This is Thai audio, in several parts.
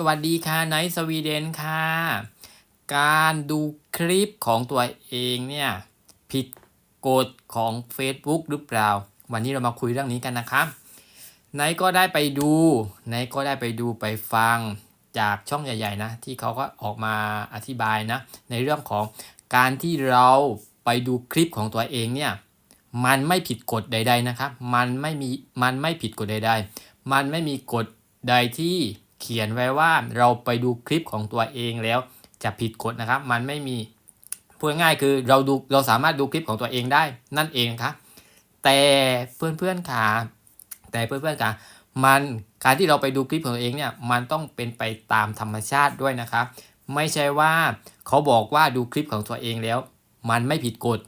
สวัสดีค่ะไนสวีเดนค่ะ การดูคลิปของตัวเองเนี่ยผิดกฎของ Facebook หรือเปล่า วันนี้เรามาคุยเรื่องนี้กันนะครับไนก็ได้ไปดูไนก็ได้ไปดูไปฟังจากช่องใหญ่ๆนะ ที่เขาก็ออกมาอธิบายนะ ในเรื่องของการที่เราไปดูคลิปของตัวเองเนี่ยมันไม่ผิดกฎใด ๆนะครับ มันไม่มีมันไม่ผิดกฎใด ๆ มันไม่มีกฎใดที่ เขียนไว้ว่าเราไปดูคลิปของตัวเองแล้วจะผิดกฎนะครับ มันไม่มีพูดง่ายคือเราดูเราสามารถดูคลิปของตัวเองได้นั่นเองครับแต่เพื่อนๆขาแต่เพื่อนๆขามันการที่เราไปดูคลิปของตัวเองเนี่ยมันต้องเป็นไปตามธรรมชาติด้วยนะครับ ไม่ใช่ว่าเขาบอกว่าดูคลิปของตัวเองแล้ว มันไม่ผิดกฎ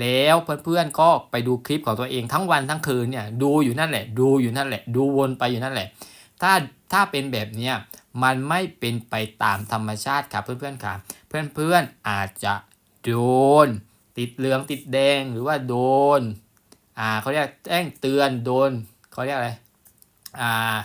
แล้วเพื่อนๆก็ไปดูคลิปของตัวเองทั้งวันทั้งคืนเนี่ยดูอยู่นั่นแหละ ดูอยู่นั่นแหละ ดูวนไปอยู่นั่นแหละ ถ้าถ้าเป็นแบบนี้มันไม่เป็นไปตามธรรมชาติครับเพื่อนๆครับเพื่อนๆอาจจะโดน ติดเหลืองติดแดงหรือว่าโดนอ่าเขาเรียกแจ้งเตือนโดนเขาเรียกอะไรอ่า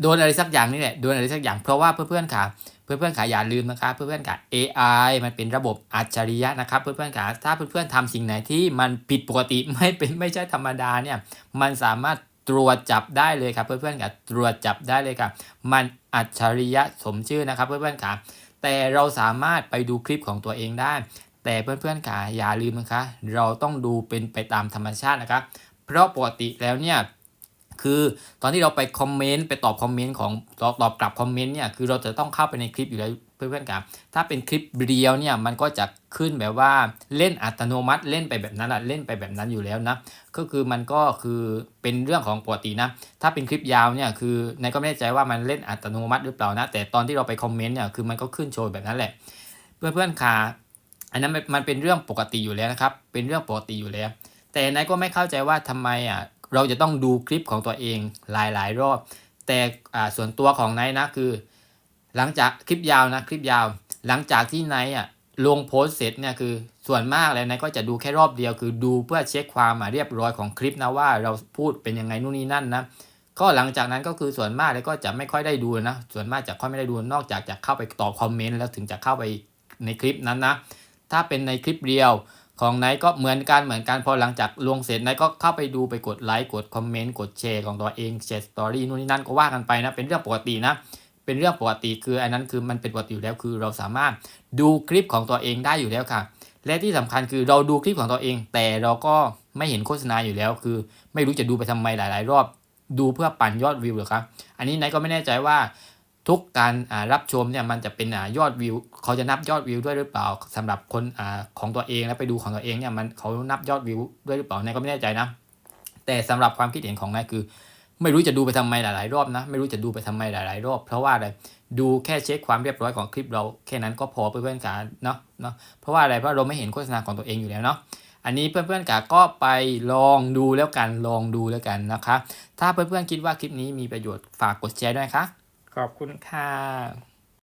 โดนอะไรสักอย่างนี่แหละโดนอะไรสักอย่างเพราะว่าเพื่อนๆค่ะเพื่อนๆขาอย่าลืมนะครับเพื่อนๆขา AI มันเป็นระบบอัจฉริยะนะครับเพื่อนๆขาถ้าเพื่อนๆทำสิ่งไหนที่มันผิดปกติไม่เป็นไม่ใช่ธรรมดาเนี่ยมันสามารถ ตรวจจับได้เลยครับเพื่อนๆขาตรวจจับได้เลยครับมันอัจฉริยะสมชื่อนะครับเพื่อนๆขาแต่เราสามารถไปดูคลิปของตัวเองได้ แต่เพื่อนๆขาอย่าลืมนะคะ เราต้องดูเป็นไปตามธรรมชาตินะครับ เพราะปกติแล้วเนี่ยคือตอนที่เราไปคอมเมนต์ไปตอบคอมเมนต์ของตอบตอบกลับคอมเมนต์เนี่ยคือเราจะต้องเข้าไปในคลิปอยู่แล้ว เพื่อนๆครับถ้าเป็นคลิปเรียวเนี่ยมันก็จะขึ้นแบบว่าเล่นอัตโนมัติเล่นไปแบบนั้นแหละเล่นไปแบบนั้นอยู่แล้วนะก็คือมันก็คือเป็นเรื่องของปกตินะถ้าเป็นคลิปยาวเนี่ยคือนายก็ไม่แน่ใจว่ามันเล่นอัตโนมัติหรือเปล่านะแต่ตอนที่เราไปคอมเมนต์เนี่ยคือมันก็ขึ้นโชว์แบบนั้นแหละ เพื่อนๆค่ะอันนั้นมันเป็นเรื่องปกติอยู่แล้วนะครับเป็นเรื่องปกติอยู่แล้ว แต่นายก็ไม่เข้าใจว่าทำไมอะเราจะต้องดูคลิปของตัวเองหลายๆ รอบ แต่ส่วนตัวของนายนะคือ หลังจากคลิปยาวนะคลิปยาว หลังจากที่นายอะลงโพสต์เสร็จเนี่ยคือส่วนมากแล้วนายก็จะดูแค่รอบเดียว คือดูเพื่อเช็คความเรียบร้อยของคลิปนะว่าเราพูดเป็นยังไงนู่นนี่นั่นนะก็หลังจากนั้นก็คือส่วนมากแล้วก็จะไม่ค่อยได้ดูนะ ส่วนมากจะค่อยไม่ได้ดูนอกจากจะเข้าไปตอบคอมเมนต์แล้วถึงจะเข้าไปในคลิปนั้นนะถ้าเป็นในคลิปเดียวของไนก็เหมือนกันเหมือนกันพอหลังจากลงเสร็จไนก็เข้าไปดูไปกดไลค์กดคอมเมนต์กดแชร์ของตัวเองแชร์สตอรี่นู่นนี่นั่นก็ว่ากันไปนะเป็นเรื่องปกตินะ เป็นเรื่องปกติคืออันนั้นคือมันเป็นปกติอยู่แล้วคือเราสามารถดูคลิปของตัวเองได้อยู่แล้วค่ะ และที่สำคัญคือเราดูคลิปของตัวเอง แต่เราก็ไม่เห็นโฆษณาอยู่แล้ว คือ ไม่รู้จะดูไปทำไมหลาย ๆ รอบ ดูเพื่อปั่นยอดวิวหรือครับอันนี้ไนก็ไม่แน่ใจว่าทุกการรับชมเนี่ยมันจะเป็นยอดวิว เขาจะนับยอดวิวด้วยหรือเปล่าสำหรับคนอของตัวเองแล้วไปดูของตัวเองเนี่ยมันเขานับยอดวิวด้วยหรือเปล่านายก็ไม่แน่ใจนะแต่สำหรับความคิดเห็นของนายคือ ไม่รู้จะดูไปทำไมหลาย ๆ รอบนะ ไม่รู้จะดูไปทำไมหลาย ๆ รอบ เพราะว่าอะไรดูแค่เช็คความเรียบร้อยของคลิปเราแค่นั้นก็พอเพื่อนๆกันเนาะเนาะเพราะว่าอะไรเพราะเราไม่เห็นโฆษณาของตัวเองอยู่แล้วเนาะอันนี้เพื่อนๆกาก็ไปลองดูแล้วกันลองดูแล้วกันนะคะ ถ้าเพื่อนๆคิดว่าคลิปนี้มีประโยชน์ฝากกดแชร์ด้วยค่ะขอบคุณค่ะ